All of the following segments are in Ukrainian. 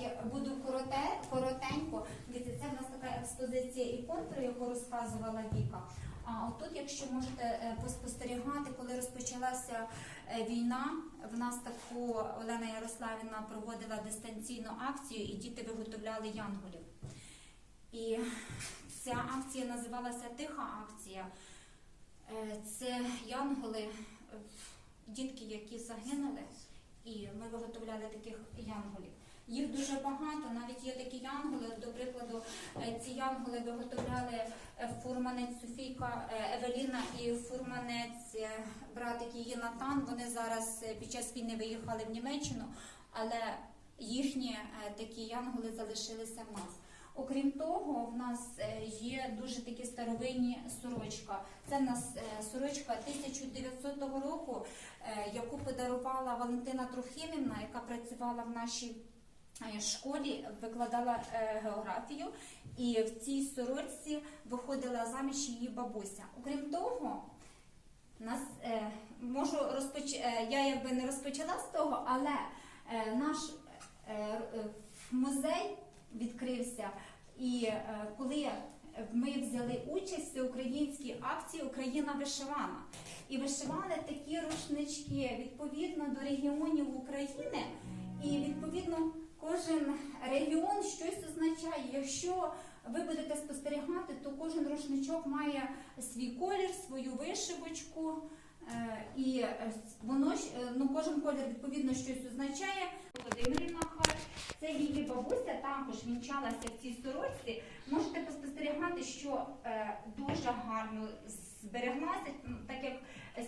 я буду короте, коротенько. Дивіться, це в нас така експозиція ікон, про яку розказувала Віка. А отут, якщо можете е, поспостерігати, коли розпочалася е, війна, в нас таку Олена Ярославівна проводила дистанційну акцію, і діти виготовляли янголів. І ця акція називалася Тиха акція. Е, Це янголи, дітки, які загинули, і ми виготовляли таких янголів. Їх дуже багато, навіть є такі янголи. До прикладу, е, ці янголи виготовляли е, фурманець Софійка е, Евеліна і фурманець братик її Натан. Вони зараз під час війни виїхали в Німеччину, але їхні такі янголи залишилися в нас. Окрім того, в нас є дуже такі старовинні сорочка. Це в нас сорочка 1900 року, яку подарувала Валентина Трохимівна, яка працювала в нашій школі, викладала е, географію, і в цій сорочці виходила заміж її бабуся. Окрім того, нас е, можу розпоч... е, я якби не розпочала з того, але е, наш е, е, музей відкрився. І е, коли ми взяли участь в всеукраїнській акції Україна вишивана. І вишивали такі рушнички відповідно до регіонів України. Кожен регіон щось означає. Якщо ви будете спостерігати, то кожен рушничок має свій колір, свою вишивочку. Е, І е, воно е, ну, кожен колір відповідно щось означає. Володимирівна Хар, це її бабуся також вінчалася в цій сорочці. Можете спостерігати, що дуже гарно збереглася, так як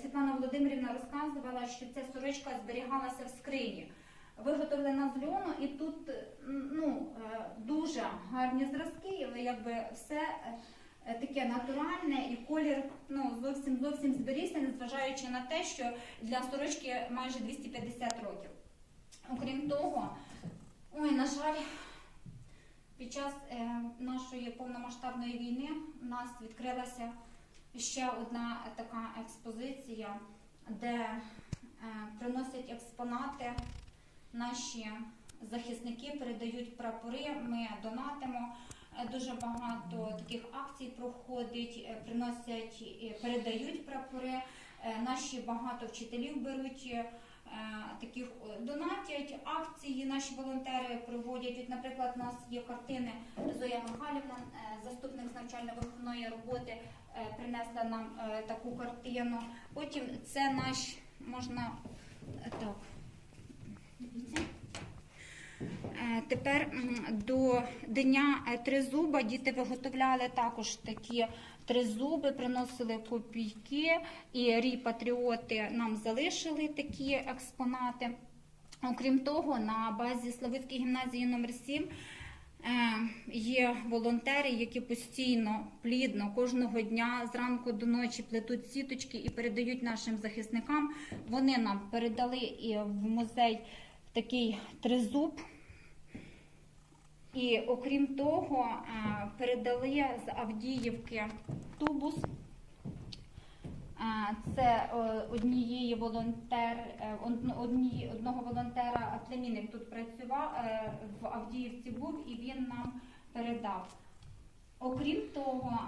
Світлана Володимирівна розказувала, що ця сорочка зберігалася в скрині. Виготовлена з льону, і тут е, ну, е, дуже гарні зразки, якби все е, таке натуральне і колір ну, зовсім зовсім зберігся, незважаючи на те, що для сорочки майже 250 років. Окрім того, ой, на жаль, під час нашої повномасштабної війни у нас відкрилася ще одна така експозиція, де приносять експонати наші захисники, передають прапори, ми донатимо. Е, Дуже багато таких акцій проходить, е, приносять, передають прапори. Е, Наші багато вчителів беруть таких донатять акції. Наші волонтери проводять. От, наприклад, у нас є картини Зоя Михайлівна, заступник з навчально-виховної роботи, принесла нам таку картину. Потім це наш можна так. Е, Тепер до Дня е, Тризуба діти виготовляли також такі тризуби, приносили копійки, і рій патріоти нам залишили такі експонати. Окрім того, на базі Славутської гімназії номер 7 е, є волонтери, які постійно, плідно, кожного дня зранку до ночі плетуть сіточки і передають нашим захисникам. Вони нам передали і в музей такий тризуб. І окрім того, передали з Авдіївки тубус. Це е, однієї волонтер, е, одні- одного волонтера племінник тут працював е, в Авдіївці був і він нам передав. Окрім того,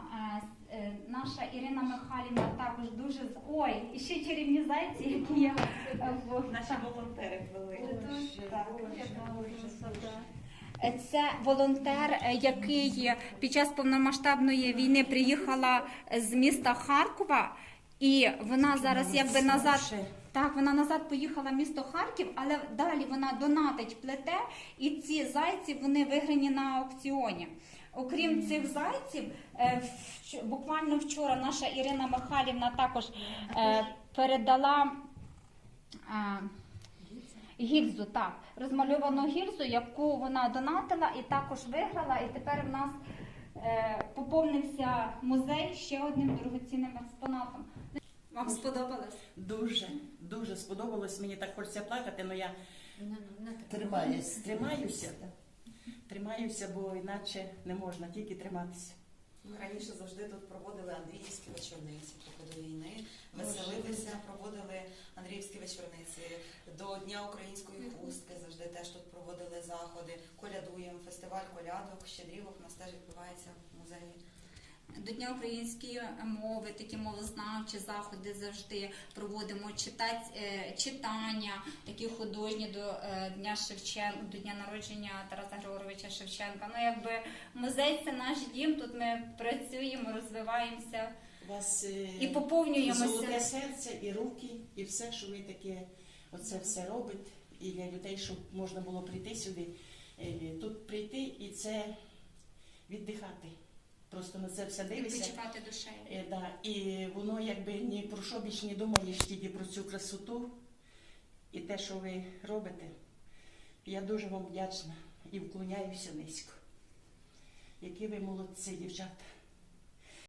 наша Ірина Михайлівна також дуже з- ой, і ще чарівні зайці, які є е, в Наші волонтери були. Е, Це волонтер, е, який під час повномасштабної війни приїхала з міста Харкова, і вона зараз якби назад. Так, вона назад поїхала в місто Харків, але далі вона донатить плете, і ці зайці вони виграні на аукціоні. Окрім цих зайців, е, буквально вчора наша Ірина Михайлівна також е, передала. е, Гільзу, так, розмальовану гільзу, яку вона донатила і також виграла. І тепер в нас поповнився музей ще одним дорогоцінним експонатом. Вам сподобалось? Дуже, дуже сподобалось. Мені так хочеться плакати, але я Тримаюсь. тримаюся. Тримаюся, бо іначе не можна тільки триматися. Ми раніше завжди тут проводили Андріївські вечорниці до війни. Веселилися, проводили Андріївські вечорниці. До Дня української хустки завжди теж тут проводили заходи. Колядуємо, фестиваль колядок, щедрівок у нас теж відбувається в музеї. До Дня української мови, такі мовознавчі заходи завжди проводимо читаць, е, читання, такі художні до е, Дня Шевченка, до дня народження Тараса Григоровича Шевченка. Ну якби музей це наш дім. Тут ми працюємо, розвиваємося У вас е, і поповнюємося. золоте серце, і руки, і все, що ви таке, оце все робите. І для людей, щоб можна було прийти сюди, е, тут прийти і це віддихати. Просто на це все дивишся. почекати душею. Е, да, і воно якби ні про що більш не думаєш, тільки про цю красоту і те, що ви робите. Я дуже вам вдячна і вклоняюся низько. Які ви молодці, дівчата.